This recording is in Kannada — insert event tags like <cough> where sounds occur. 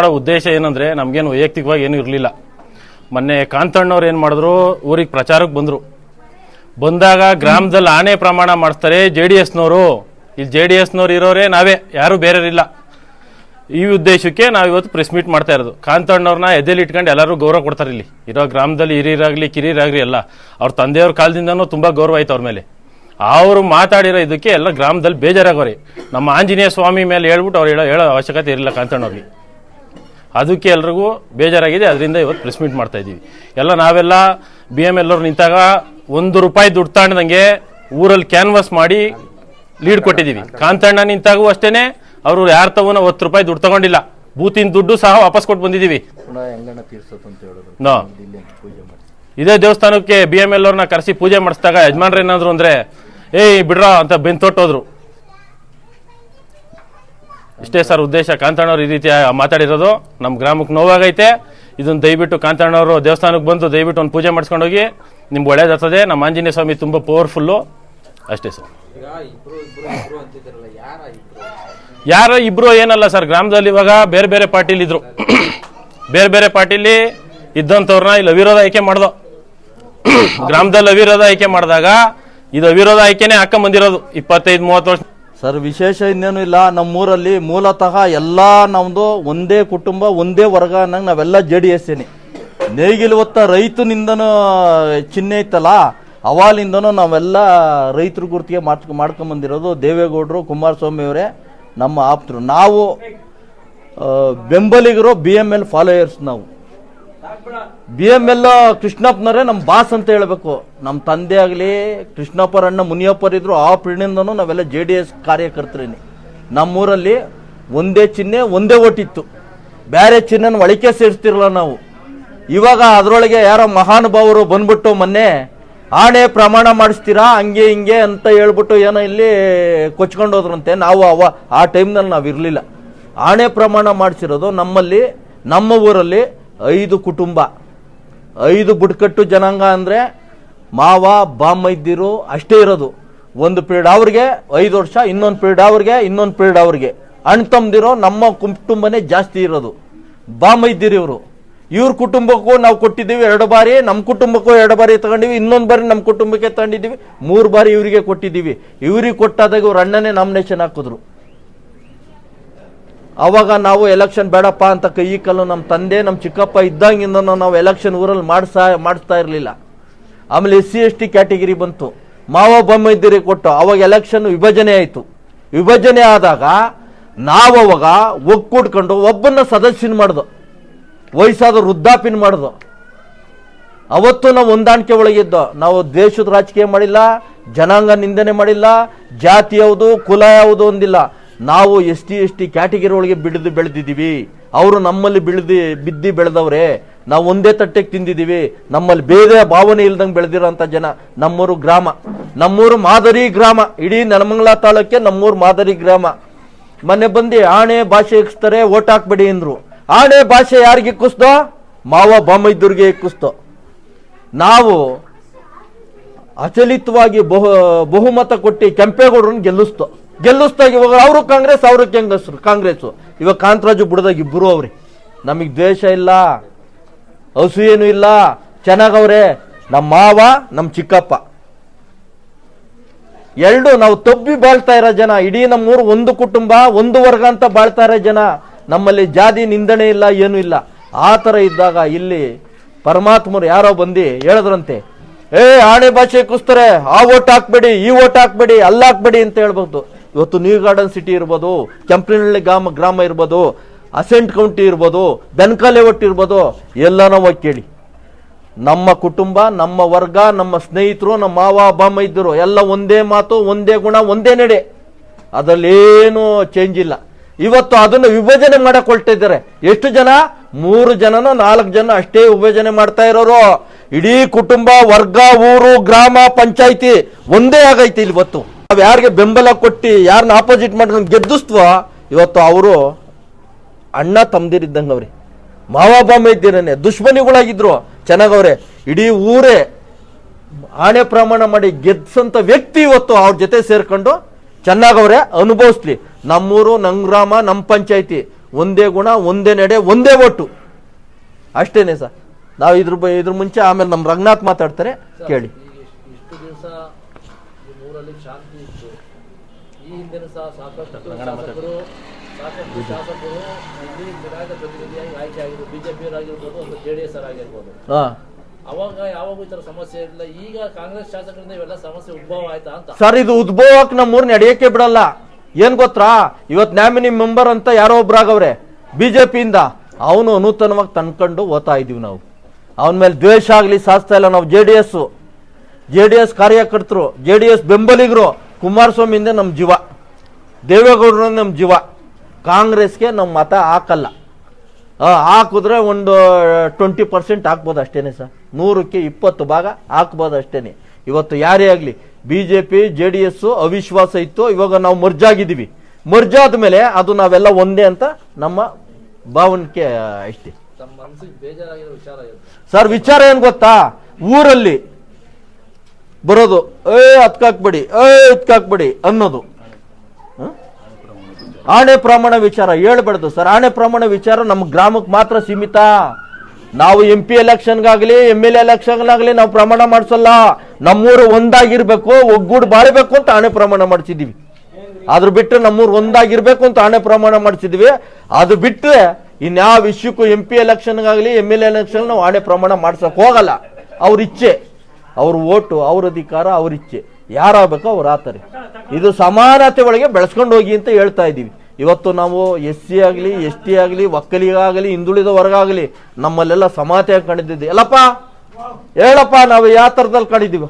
ಮಾಡೋ ಉದ್ದೇಶ ಏನಂದ್ರೆ ನಮ್ಗೇನು ವೈಯಕ್ತಿಕವಾಗಿ ಏನು ಇರಲಿಲ್ಲ. ಮೊನ್ನೆ ಕಾಂತಣ್ಣವ್ರು ಏನು ಮಾಡಿದ್ರು? ಊರಿಗೆ ಪ್ರಚಾರಕ್ಕೆ ಬಂದರು. ಬಂದಾಗ ಗ್ರಾಮದಲ್ಲಿ ಆನೆ ಪ್ರಮಾಣ ಮಾಡಿಸ್ತಾರೆ ಜೆ ಡಿ ಎಸ್ನವರು. ಇಲ್ಲಿ ಜೆ ಡಿ ಎಸ್ನವ್ರು ಇರೋರೇ ನಾವೇ, ಯಾರು ಬೇರೆಯವರಿಲ್ಲ. ಈ ಉದ್ದೇಶಕ್ಕೆ ನಾವು ಇವತ್ತು ಪ್ರೆಸ್ ಮೀಟ್ ಮಾಡ್ತಾ ಇರೋದು. ಕಾಂತಣ್ಣವ್ರನ್ನ ಎದೆಲಿ ಇಟ್ಕೊಂಡು ಎಲ್ಲರೂ ಗೌರವ ಕೊಡ್ತಾರೆ ಇಲ್ಲಿ. ಇರೋ ಗ್ರಾಮದಲ್ಲಿ ಹಿರಿಯರಾಗಲಿ, ಕಿರಿಯರಾಗ್ಲಿ ಎಲ್ಲ. ಅವ್ರ ತಂದೆಯವ್ರ ಕಾಲದಿಂದನೂ ತುಂಬಾ ಗೌರವ ಆಯ್ತು ಅವ್ರ ಮೇಲೆ. ಅವರು ಮಾತಾಡಿರೋ ಇದಕ್ಕೆ ಎಲ್ಲ ಗ್ರಾಮದಲ್ಲಿ ಬೇಜಾರಾಗೋರಿ. ನಮ್ಮ ಆಂಜನೇಯ ಸ್ವಾಮಿ ಮೇಲೆ ಹೇಳ್ಬಿಟ್ಟು ಅವ್ರು ಹೇಳೋ ಹೇಳೋ ಅವಶ್ಯಕತೆ ಇರಲಿಲ್ಲ ಕಾಂತಣ್ಣವ್ರಿಗೆ. ಅದಕ್ಕೆ ಎಲ್ರಿಗೂ ಬೇಜಾರಾಗಿದೆ. ಅದರಿಂದ ಇವತ್ತು ಪ್ರೆಸ್ ಮೀಟ್ ಮಾಡ್ತಾ ಇದ್ದೀವಿ. ಎಲ್ಲ ನಾವೆಲ್ಲ ಬಿ ಎಂ ಎಲ್ಲರು ನಿಂತಾಗ ಒಂದು ರೂಪಾಯಿ ದುಡ್ಡು ತಾಣದಂಗೆ ಊರಲ್ಲಿ ಕ್ಯಾನ್ವಾಸ್ ಮಾಡಿ ಲೀಡ್ ಕೊಟ್ಟಿದ್ದೀವಿ. ಕಾಂತಣ್ಣ ನಿಂತಾಗೂ ಅಷ್ಟೇ ಅವರು ಯಾರು ತಗೋನ ಹತ್ತು ರೂಪಾಯಿ ದುಡ್ಡು ತಗೊಂಡಿಲ್ಲ. ಬೂತಿನ ದುಡ್ಡು ಸಹ ವಾಪಸ್ ಕೊಟ್ಟು ಬಂದಿದ್ದೀವಿ. ಇದೇ ದೇವಸ್ಥಾನಕ್ಕೆ ಬಿ ಎಂ ಎಲ್ ಅವ್ರನ್ನ ಕರೆಸಿ ಪೂಜೆ ಮಾಡಿಸಿದಾಗ ಯಜಮಾನ್ರು ಏನಾದ್ರು ಅಂದ್ರೆ ಏಯ್ ಬಿಡ್ರಾ ಅಂತ ಬೆನ್ ತೊಟ್ಟೋದ್ರು. ಇಷ್ಟೇ ಸರ್ ಉದ್ದೇಶ ಕಾಂತಣ್ಣವ್ರು ಈ ರೀತಿ ಮಾತಾಡಿರೋದು. ನಮ್ಮ ಗ್ರಾಮಕ್ಕೆ ನೋವಾಗೈತೆ. ಇದನ್ನು ದಯವಿಟ್ಟು ಕಾಂತಣ್ಣವರು ದೇವಸ್ಥಾನಕ್ಕೆ ಬಂದು ದಯವಿಟ್ಟು ಒಂದು ಪೂಜೆ ಮಾಡಿಸ್ಕೊಂಡೋಗಿ. ನಿಮ್ಗೆ ಒಳ್ಳೇದಾಗ್ತದೆ ನಮ್ಮ ಆಂಜನೇಯ ಸ್ವಾಮಿ ತುಂಬ ಪವರ್ಫುಲ್ಲು ಅಷ್ಟೇ ಸರ್. ಯಾರ ಇಬ್ರು? ಯಾರ ಇಬ್ರು ಏನಲ್ಲ ಸರ್ ಗ್ರಾಮದಲ್ಲಿ ಇವಾಗ ಬೇರೆ ಬೇರೆ ಪಾರ್ಟಿಲಿ ಇದ್ರು. <coughs> ಬೇರೆ ಬೇರೆ ಪಾರ್ಟಿಲಿ ಇದ್ದಂಥವ್ರನ್ನ ಇಲ್ಲಿ ಅವಿರೋಧ ಆಯ್ಕೆ ಮಾಡ್ದೋ. <coughs> ಗ್ರಾಮದಲ್ಲಿ ಅವಿರೋಧ ಆಯ್ಕೆ ಮಾಡಿದಾಗ ಇದು ಅವಿರೋಧ ಆಯ್ಕೆನೇ ಹಾಕೊಂಡ್ ಬಂದಿರೋದು. ಇಪ್ಪತ್ತೈದು ಮೂವತ್ತು ವರ್ಷ ಸರ್, ವಿಶೇಷ ಇನ್ನೇನು ಇಲ್ಲ. ನಮ್ಮೂರಲ್ಲಿ ಮೂಲತಃ ಎಲ್ಲ ನಮ್ದು ಒಂದೇ ಕುಟುಂಬ, ಒಂದೇ ವರ್ಗ ಅನ್ನಂಗೆ ನಾವೆಲ್ಲ ಜೆ ಡಿ ಎಸ್ ನೇಗಿಲು ಹೊತ್ತ ರೈತನಿಂದನೂ ಚಿಹ್ನೆ ಇತ್ತಲ್ಲ ಅವಾಲಿಂದನೂ ನಾವೆಲ್ಲ ರೈತರ ಗುರ್ತಿಗೆ ಮಾಡ್, ಮಾಡ್ಕೊಂಬಂದಿರೋದು ದೇವೇಗೌಡರು, ಕುಮಾರಸ್ವಾಮಿ ಅವರೇ, ನಮ್ಮ ಆಪ್ತರು. ನಾವು ಬೆಂಬಲಿಗರು ಬಿ ಎಂ ಎಲ್ ಫಾಲೋಯರ್ಸ್ ನಾವು. ಬಿ ಎಂ ಎಲ್ ಕೃಷ್ಣಪ್ಪನವರೇ ನಮ್ಮ ಬಾಸ್ ಅಂತ ಹೇಳಬೇಕು. ನಮ್ಮ ತಂದೆ ಆಗಲಿ, ಕೃಷ್ಣಪ್ಪರ ಅಣ್ಣ, ಮುನಿಯಪ್ಪರ್ ಇದ್ರು ಆ ಪಿಳಿಂದನೂ ನಾವೆಲ್ಲ ಜೆ ಡಿ ಎಸ್ ಕಾರ್ಯಕರ್ತರೇನೆ. ನಮ್ಮೂರಲ್ಲಿ ಒಂದೇ ಚಿಹ್ನೆ, ಒಂದೇ ಓಟಿತ್ತು. ಬೇರೆ ಚಿಹ್ನೆನ ಒಳಿಕೆ ಸೇರಿಸ್ತಿರಲ್ಲ ನಾವು. ಇವಾಗ ಅದರೊಳಗೆ ಯಾರೋ ಮಹಾನುಭಾವರು ಬಂದ್ಬಿಟ್ಟು ಮೊನ್ನೆ, ಆಣೆ ಪ್ರಮಾಣ ಮಾಡಿಸ್ತೀರಾ, ಹಂಗೆ ಹಿಂಗೆ ಅಂತ ಹೇಳ್ಬಿಟ್ಟು ಏನೋ ಇಲ್ಲಿ ಕೊಚ್ಕೊಂಡು ಹೋದ್ರಂತೆ. ನಾವು ಅವ, ಆ ಟೈಮ್ನಲ್ಲಿ ನಾವು ಇರಲಿಲ್ಲ ಆಣೆ ಪ್ರಮಾಣ ಮಾಡಿಸಿರೋದು ನಮ್ಮಲ್ಲಿ, ನಮ್ಮ ಊರಲ್ಲಿ ಐದು ಕುಟುಂಬ. ಐದು ಬುಡಕಟ್ಟು ಜನಾಂಗ ಅಂದರೆ ಮಾವ ಬಾಮೈದ್ದಿರು ಅಷ್ಟೇ ಇರೋದು. ಒಂದು ಪೀರಿಯಡ್ ಅವ್ರಿಗೆ, ಐದು ವರ್ಷ, ಇನ್ನೊಂದು ಪೀರಿಯಡ್ ಅವ್ರಿಗೆ, ಇನ್ನೊಂದು ಪೀರಿಯಡ್ ಅವ್ರಿಗೆ. ಅಣ್ಣ ತಮ್ಮದಿರೋ ನಮ್ಮ ಕುಟುಂಬನೇ ಜಾಸ್ತಿ ಇರೋದು. ಬಾಮೈದ್ದಿರು ಇವರು. ಇವ್ರ ಕುಟುಂಬಕ್ಕೂ ನಾವು ಕೊಟ್ಟಿದ್ದೀವಿ ಎರಡು ಬಾರಿ ನಮ್ಮ ಕುಟುಂಬಕ್ಕೂ ಎರಡು ಬಾರಿ ತಗೊಂಡಿವಿ, ಇನ್ನೊಂದು ಬಾರಿ ನಮ್ಮ ಕುಟುಂಬಕ್ಕೆ ತಗೊಂಡಿದ್ದೀವಿ, ಮೂರು ಬಾರಿ ಇವರಿಗೆ ಕೊಟ್ಟಿದ್ದೀವಿ. ಇವ್ರಿಗೆ ಕೊಟ್ಟಾದಾಗ ಇವ್ರ ಅಣ್ಣನೇ ನಾಮಿನೇಷನ್ ಹಾಕಿದ್ರು. ಅವಾಗ ನಾವು ಎಲೆಕ್ಷನ್ ಬೇಡಪ್ಪ ಅಂತ ಕೈ ಕಲ್ಲು ನಮ್ಮ ತಂದೆ ನಮ್ಮ ಚಿಕ್ಕಪ್ಪ ಇದ್ದಂಗಿಂದ ನಾವು ಎಲೆಕ್ಷನ್ ಊರಲ್ಲಿ ಮಾಡಿಸ್ತಾ ಮಾಡಿಸ್ತಾ ಇರಲಿಲ್ಲ. ಆಮೇಲೆ S C S T category ಬಂತು. ಮಾವ ಬೊಮ್ಮಿದ್ದೀರಿ ಕೊಟ್ಟು ಅವಾಗ ಎಲೆಕ್ಷನ್ ವಿಭಜನೆ ಆಯಿತು. ವಿಭಜನೆ ಆದಾಗ ನಾವು ಅವಾಗ ಒಕ್ಕೂಡ್ಕೊಂಡು ಒಬ್ಬನ ಸದಸ್ಯನ ಮಾಡ್ದು. ವಯಸ್ಸಾದ ವೃದ್ಧಾಪಿನ ಮಾಡ್ದು. ಅವತ್ತು ನಾವು ಹೊಂದಾಣಿಕೆ ಒಳಗಿದ್ದೋ, ನಾವು ದೇಶದ ರಾಜಕೀಯ ಮಾಡಿಲ್ಲ, ಜನಾಂಗ ನಿಂದನೆ ಮಾಡಿಲ್ಲ, ಜಾತಿ ಯಾವುದು, ಕುಲ ಯಾವುದು ಒಂದಿಲ್ಲ ನಾವು S T S T category ಒಳಗೆ ಬಿಡಿದು ಬೆಳೆದಿದ್ದೀವಿ. ಅವರು ನಮ್ಮಲ್ಲಿ ಬಿಳಿದು, ಬಿದ್ದಿ ಬೆಳೆದವ್ರೆ. ನಾವು ಒಂದೇ ತಟ್ಟೆಗೆ ತಿಂದಿದ್ದೀವಿ. ನಮ್ಮಲ್ಲಿ ಬೇರೆ ಭಾವನೆ ಇಲ್ದಂಗೆ ಬೆಳೆದಿರೋಂಥ ಜನ ನಮ್ಮೂರು ಗ್ರಾಮ. ನಮ್ಮೂರು ಮಾದರಿ ಗ್ರಾಮ. ಇಡೀ ನೆಲಮಂಗಲ ತಾಲೂಕೆ ನಮ್ಮೂರು ಮಾದರಿ ಗ್ರಾಮ. ಮೊನ್ನೆ ಬಂದು ಆಣೆ ಭಾಷೆ ಇಕ್ಸ್ತಾರೆ ಓಟ್ ಹಾಕ್ಬೇಡಿ ಅಂದ್ರು. ಆಣೆ ಭಾಷೆ ಯಾರಿಗೆ ಇಕ್ಕಿಸ್ತೋ ಮಾವ ಬಾಮೈದುರ್ಗೆ ಇಕ್ಕಿಸ್ತೋ ನಾವು ಅಚಲಿತವಾಗಿ ಬಹು, ಬಹುಮತ ಕೊಟ್ಟು ಕೆಂಪೇಗೌಡರನ್ನ ಗೆಲ್ಲಿಸ್ತು. ಗೆಲ್ಲಿಸ್ದಾಗ ಇವಾಗ ಅವರು ಕಾಂಗ್ರೆಸ್ ಅವರು ಕಾಂಗ್ರೆಸ್ ಕಾಂಗ್ರೆಸ್ ಇವಾಗ ಕಾಂತರಾಜು ಬುಡದಾಗ ಇಬ್ಬರು ಅವ್ರಿ. ನಮಗೆ ದ್ವೇಷ ಇಲ್ಲ ಹಸು ಏನು ಇಲ್ಲ, ಚೆನ್ನಾಗವ್ರೆ. ನಮ್ಮ ಮಾವ ನಮ್ಮ ಚಿಕ್ಕಪ್ಪ. ಎರಡು ನಾವು ತಬ್ಬಿ ಬಾಳ್ತಾ ಇರೋ ಜನ, ಇಡೀ ನಮ್ಮೂರು ಒಂದು ಕುಟುಂಬ, ಒಂದು ವರ್ಗ ಅಂತ ಬಾಳ್ತಾ ಇರೋ ಜನ, ನಮ್ಮಲ್ಲಿ ಜಾತಿ ನಿಂದನೆ ಇಲ್ಲ, ಏನೂ ಇಲ್ಲ. ಆ ಥರ ಇದ್ದಾಗ ಇಲ್ಲಿ ಪರಮಾತ್ಮರು ಯಾರೋ ಬಂದು ಹೇಳಿದ್ರಂತೆ, ಏ, ಆಣೆ ಭಾಷೆ ಕುಸ್ತಾರೆ, ಆ ಓಟ್ ಹಾಕ್ಬೇಡಿ, ಈ ಓಟ್ ಹಾಕ್ಬೇಡಿ ಅಲ್ಲಾಕ್ಬೇಡಿ ಅಂತ ಹೇಳ್ಬೋದು ಇವತ್ತು ನ್ಯೂ ಗಾರ್ಡನ್ ಸಿಟಿ ಇರ್ಬೋದು, ಕೆಂಪನಹಳ್ಳಿ ಗ್ರಾಮ ಗ್ರಾಮ ಇರ್ಬೋದು ಅಸೆಂಟ್ ಕೌಂಟಿ ಇರ್ಬೋದು ಬೆನ್ಕಾಲೆ ಒಟ್ಟು ಇರ್ಬೋದು, ಎಲ್ಲನೋ ಹೋಗಿ ಕೇಳಿ. ನಮ್ಮ ಕುಟುಂಬ, ನಮ್ಮ ವರ್ಗ, ನಮ್ಮ ಸ್ನೇಹಿತರು, ನಮ್ಮ ಮಾವ ಬಾಮ ಇದ್ದರು, ಎಲ್ಲ ಒಂದೇ ಮಾತು, ಒಂದೇ ಗುಣ, ಒಂದೇ ನಡೆ. ಅದರಲ್ಲೇನು ಚೇಂಜ್ ಇಲ್ಲ. ಇವತ್ತು ಅದನ್ನು ವಿಭಜನೆ ಮಾಡಕ್ ಇದ್ದಾರೆ. ಎಷ್ಟು ಜನ? ಮೂರು ಜನನ, ನಾಲ್ಕು ಜನ ಅಷ್ಟೇ ವಿಭಜನೆ ಮಾಡ್ತಾ ಇರೋರು. ಇಡೀ ಕುಟುಂಬ, ವರ್ಗ, ಊರು, ಗ್ರಾಮ, ಪಂಚಾಯಿತಿ ಒಂದೇ ಆಗೈತಿ ಇವತ್ತು. ನಾವ್ ಯಾರಿಗೆ ಬೆಂಬಲ ಕೊಟ್ಟು ಯಾರನ್ನ ಆಪೋಸಿಟ್ ಮಾಡ್ಕೊಂಡು ಗೆದ್ದಿಸ್ತ್ವ ಇವತ್ತು ಅವರು ಅಣ್ಣ ತಮ್ದಿರಿದ್ದಂಗೆ ಅವ್ರಿ ಮಾವ ಬಾಮ ಇದ್ದೀರನೆ ದುಶ್ಮನಿಗಳಾಗಿದ್ರು. ಚೆನ್ನಾಗವ್ರೆ ಇಡೀ ಊರೇ ಆಣೆ ಪ್ರಮಾಣ ಮಾಡಿ ಗೆದ್ಸಂತ ವ್ಯಕ್ತಿ ಇವತ್ತು ಅವ್ರ ಜೊತೆ ಸೇರ್ಕೊಂಡು ಚೆನ್ನಾಗವ್ರೆ ಅನುಭವಿಸ್ಲಿ. ನಮ್ಮೂರು ನಮ್ಮ ಗ್ರಾಮ ನಮ್ಮ ಪಂಚಾಯತಿ ಒಂದೇ ಗುಣ ಒಂದೇ ನಡೆ ಒಂದೇ ಒಟ್ಟು. ಅಷ್ಟೇನೆ ಸರ್. ನಾವು ಇದ್ರ ಇದ್ರ ಮುಂಚೆ ಆಮೇಲೆ ನಮ್ಮ ರಂಗನಾಥ್ ಮಾತಾಡ್ತಾರೆ ಕೇಳಿ ಈಗ ಇಷ್ಟು- ಇಷ್ಟು ದಿವಸ ಈ ಹಿಂದೆನೂ ಸಹ ಸಾಕಷ್ಟು ಶಾಸಕರು ಸಾಕಷ್ಟು ಶಾಸಕರು ಇಲ್ಲಿ ಚುನಾಯಿತ ಪ್ರತಿನಿಧಿಯಾಗಿ ಆಯ್ಕೆ ಆಗಿದ್ರು ಬಿಜೆಪಿಯವರಾಗಿರ್ಬೋದು ಅಥವಾ ಜೆ ಡಿ ಎಸ್ ಆಗಿರ್ಬೋದು ಅವಾಗ ಯಾವಾಗ ಈ ತರ ಸಮಸ್ಯೆ ಇರಲಿಲ್ಲ. ಈಗ ಕಾಂಗ್ರೆಸ್ ಶಾಸಕರಿಂದ ಇವೆಲ್ಲ ಸಮಸ್ಯೆ ಉದ್ಭವ ಆಯ್ತಾ ಅಂತ. ಸರ್ ಇದು ಉದ್ಭವಕ್ಕೆ ನಮ್ಮೂರ್ ನಡೆಯಕ್ಕೆ ಬಿಡಲ್ಲ. ಏನ್ ಗೊತ್ತಾ? ಇವತ್ ನ್ಯಾಮಿನಿ ಮೆಂಬರ್ ಅಂತ ಯಾರೋ ಒಬ್ರಾಗವ್ರೆ ಬಿಜೆಪಿಯಿಂದ. ಅವನು ನೂತನವಾಗಿ ತಂದ್ಕೊಂಡು ಓದ್ತಾ ಇದೀವಿ ನಾವು. ಅವನ ಮೇಲೆ ದ್ವೇಷ ಆಗ್ಲಿ ಸಾಸ್ತಾ ಇಲ್ಲ. ನಾವು J D S J D S ಕಾರ್ಯಕರ್ತರು ಜೆ ಡಿ ಎಸ್ ಬೆಂಬಲಿಗರು ಕುಮಾರಸ್ವಾಮಿಯಿಂದ ನಮ್ಮ ಜೀವ ದೇವೇಗೌಡರ ನಮ್ಮ ಜೀವ ಕಾಂಗ್ರೆಸ್ಗೆ ನಮ್ಮ ಮತ ಹಾಕಲ್ಲ. ಹಾಕಿದ್ರೆ ಒಂದು ಟ್ವೆಂಟಿ ಪರ್ಸೆಂಟ್ ಹಾಕ್ಬೋದು ಅಷ್ಟೇನೆ ಸರ್. ನೂರಕ್ಕೆ ಇಪ್ಪತ್ತು ಭಾಗ ಹಾಕ್ಬೋದು ಅಷ್ಟೇ ಇವತ್ತು ಯಾರೇ ಆಗಲಿ B J P J D S ಅವಿಶ್ವಾಸ ಇತ್ತು ಇವಾಗ ನಾವು ಮರ್ಜಾಗಿದ್ದೀವಿ. ಮರ್ಜಾದ ಮೇಲೆ ಅದು ನಾವೆಲ್ಲ ಒಂದೇ ಅಂತ ನಮ್ಮ ಭಾವನಿಕೆ ಅಷ್ಟೇ ಸರ್ ವಿಚಾರ ಏನು ಗೊತ್ತಾ? ಊರಲ್ಲಿ ಬರೋದು, ಏ ಹತ್ಕಾಕ್ಬೇಡಿ ಏ ಹತ್ಕಾಕ್ಬೇಡಿ ಅನ್ನೋದು. ಆಣೆ ಪ್ರಮಾಣ ವಿಚಾರ, ಹೇಳ್ಬಾರ್ದು ಸರ್. ಆಣೆ ಪ್ರಮಾಣ ವಿಚಾರ ನಮ್ಮ ಗ್ರಾಮಕ್ಕೆ ಮಾತ್ರ ಸೀಮಿತ. ನಾವು ಎಂ ಪಿ ಎಲೆಕ್ಷನ್ಗಾಗಲಿ ಎಂ ಎಲ್ ಎಲೆಕ್ಷನ್ಗಾಗಲಿ ನಾವು ಪ್ರಮಾಣ ಮಾಡಿಸಲ್ಲ. ನಮ್ಮೂರು ಒಂದಾಗಿರ್ಬೇಕು, ಒಗ್ಗೂಡು ಬಾಳ್ಬೇಕು ಅಂತ ಆಣೆ ಪ್ರಮಾಣ ಮಾಡಿಸಿದೀವಿ. ಅದ್ರ ಬಿಟ್ಟರೆ ನಮ್ಮೂರು ಒಂದಾಗಿರ್ಬೇಕು ಅಂತ ಆಣೆ ಪ್ರಮಾಣ ಮಾಡಿಸಿದ್ವಿ. ಅದು ಬಿಟ್ಟರೆ ಇನ್ಯಾವ ವಿಷಯಕ್ಕೂ ಎಂ ಪಿ ಎಲೆಕ್ಷನ್ಗಾಗಲಿ ಎಂ ಎಲ್ ಎಲೆಕ್ಷನ್ ನಾವು ಆಣೆ ಪ್ರಮಾಣ ಮಾಡ್ಸಕ್ ಹೋಗಲ್ಲ. ಅವ್ರ ಇಚ್ಛೆ. ಅವ್ರ ಓಟು, ಅವ್ರ ಅಧಿಕಾರ, ಅವ್ರ ಇಚ್ಛೆ. ಯಾರಾಗಬೇಕೋ ಅವ್ರು ಆತಾರೆ. ಇದು ಸಮಾನತೆ ಒಳಗೆ ಬೆಳೆಸ್ಕೊಂಡು ಹೋಗಿ ಅಂತ ಹೇಳ್ತಾ ಇದ್ದೀವಿ. ಇವತ್ತು ನಾವು ಎಸ್ ಸಿ ಆಗಲಿ, ಎಸ್ ಟಿ ಆಗಲಿ ಒಕ್ಕಲಿಗಾಗಲಿ ಹಿಂದುಳಿದ ವರ್ಗ ನಮ್ಮಲ್ಲೆಲ್ಲ ಸಮಾನತೆ ಕಂಡಿದ್ದೀವಿ ಎಲ್ಲಪ್ಪ, ಹೇಳಪ್ಪ, ನಾವು ಯಾವ ಥರದಲ್ಲಿ ಕಂಡಿದ್ದೀವಿ?